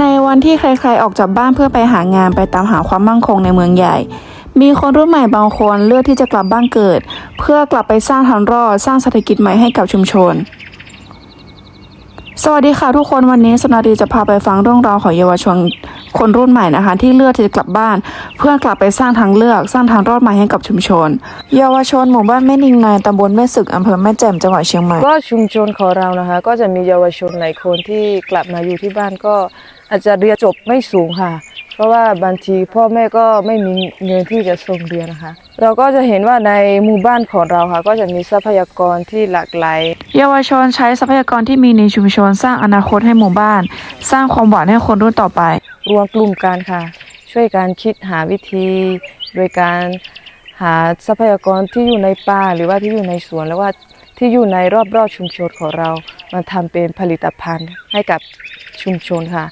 ในวันที่ใครๆออกจากบ้านเพื่อไปหางานไปตามหาความมั่งคงในเมืองใหญ่ มีคนรุ่นใหม่บางคนเลือกที่จะกลับบ้านเกิด เพื่อกลับไปสร้างทางรอดสร้างเศรษฐกิจใหม่ให้กับชุมชน สวัสดีค่ะทุกคนวันนี้สนาดีจะพาไปฟังเรื่องราวของเยาวชนคนรุ่นใหม่นะคะ ที่เลือกที่จะกลับบ้าน เพื่อกลับไปสร้างทางเลือกสร้างทางรอดใหม่ให้กับชุมชน เยาวชนหมู่บ้านแม่นิงในตำบลแม่สึกอำเภอแม่แจ่มจังหวัดเชียงใหม่ก็ชุมชนของเรานะคะ ก็จะมีเยาวชนหลายคนที่กลับมาอยู่ที่บ้านก็ อาจจะเรียนจบไม่สูงค่ะ เพราะว่าบางทีพ่อแม่ก็ไม่มีเงินที่จะส่งเรียนนะคะ เราก็จะเห็นว่าในหมู่บ้านของเราค่ะ ก็จะมีทรัพยากรที่หลากหลายเยาวชนใช้ทรัพยากรที่มีในชุมชนสร้างอนาคตให้หมู่บ้าน สร้างความหวังให้คนรุ่นต่อไป รวมกลุ่มกันค่ะ ช่วยการคิดหาวิธี โดยการหาทรัพยากรที่อยู่ในป่าหรือว่าที่อยู่ในสวนแล้วว่าที่อยู่ในรอบๆชุมชนของเรามาทำเป็นผลิตภัณฑ์ให้กับชุมชนค่ะ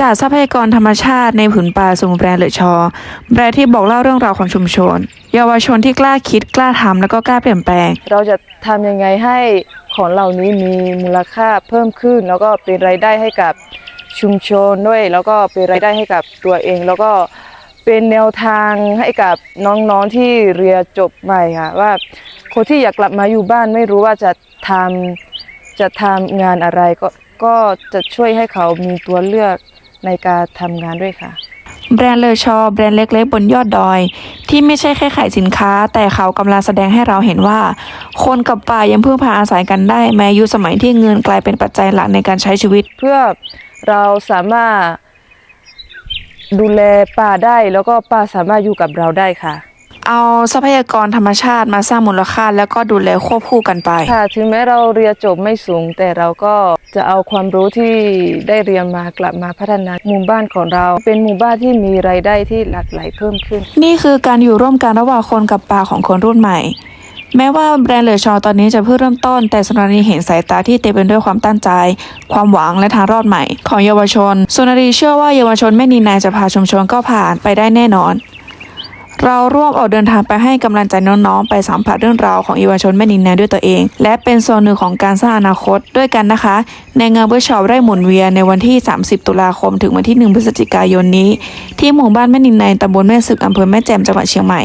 จากทรัพยากรธรรมชาติในผืนป่าสู่แบรนด์เลอชอ แบรนด์ที่บอกเล่าเรื่องราวของชุมชน เยาวชนที่กล้าคิดกล้าทำแล้วก็กล้าเปลี่ยนแปลง เราจะทำยังไงให้ของเหล่านี้มีมูลค่าเพิ่มขึ้น แล้วก็เป็นรายได้ให้กับชุมชนด้วย แล้วก็เป็นรายได้ให้กับตัวเอง แล้วก็เป็นแนวทางให้กับน้องๆที่เรียนจบใหม่ค่ะว่าคนที่อยากกลับมาอยู่บ้านไม่รู้ว่าจะทำจะทำงานอะไรก็ก็จะช่วยให้เขามีตัวเลือก ในการทำงานด้วยค่ะ แบรนด์เลอชอแบรนด์เล็กๆ บนยอดดอย ที่ไม่ใช่แค่ขายสินค้า แต่เขากำลังแสดงให้เราเห็นว่า คนกับป่ายังพึ่งพาอาศัยกันได้ แม้ยุคสมัยที่เงินกลายเป็นปัจจัยหลักในการใช้ชีวิต เพื่อเราสามารถดูแลป่าได้แล้วก็ป่าสามารถอยู่กับเราได้ค่ะ เอาทรัพยากรธรรมชาติมาสร้างมูลค่า แล้วก็ดูแลควบคู่กันไป ค่ะถึงแม้เราเรียนจบไม่สูง แต่เราก็จะเอาความรู้ที่ได้เรียนมากลับมาพัฒนาหมู่บ้านของเรา เป็นหมู่บ้านที่มีรายได้ที่หลากหลายเพิ่มขึ้น นี่คือการอยู่ร่วมกันระหว่างคนกับป่าของคนรุ่นใหม่ แม้ว่าแบรนด์เลอชอตอนนี้จะเพิ่งเริ่มต้น แต่สุนารีเห็นสายตาที่เต็มไปด้วยความตั้งใจ ความหวังและทางรอดใหม่ ของเยาวชนสุนารีเชื่อว่าเยาวชนไม่นีนายจะพาชุมชนก็ผ่านไปได้แน่นอน เราร่วมออกเดินทางไปให้กำลังใจน้องๆ ไปสัมผัสเรื่องราวของเยาวชนแม่นินแนด้วยตัวเอง และเป็นส่วนหนึ่งของการสร้างอนาคตด้วยกันนะคะ ในงานเวิร์กช็อปได้หมุนเวียนในวันที่ 30 ตุลาคมถึงวันที่ 1 พฤศจิกายนนี้ ที่หมู่บ้านแม่นินในตำบลแม่สึกอำเภอแม่แจ่มจังหวัดเชียงใหม่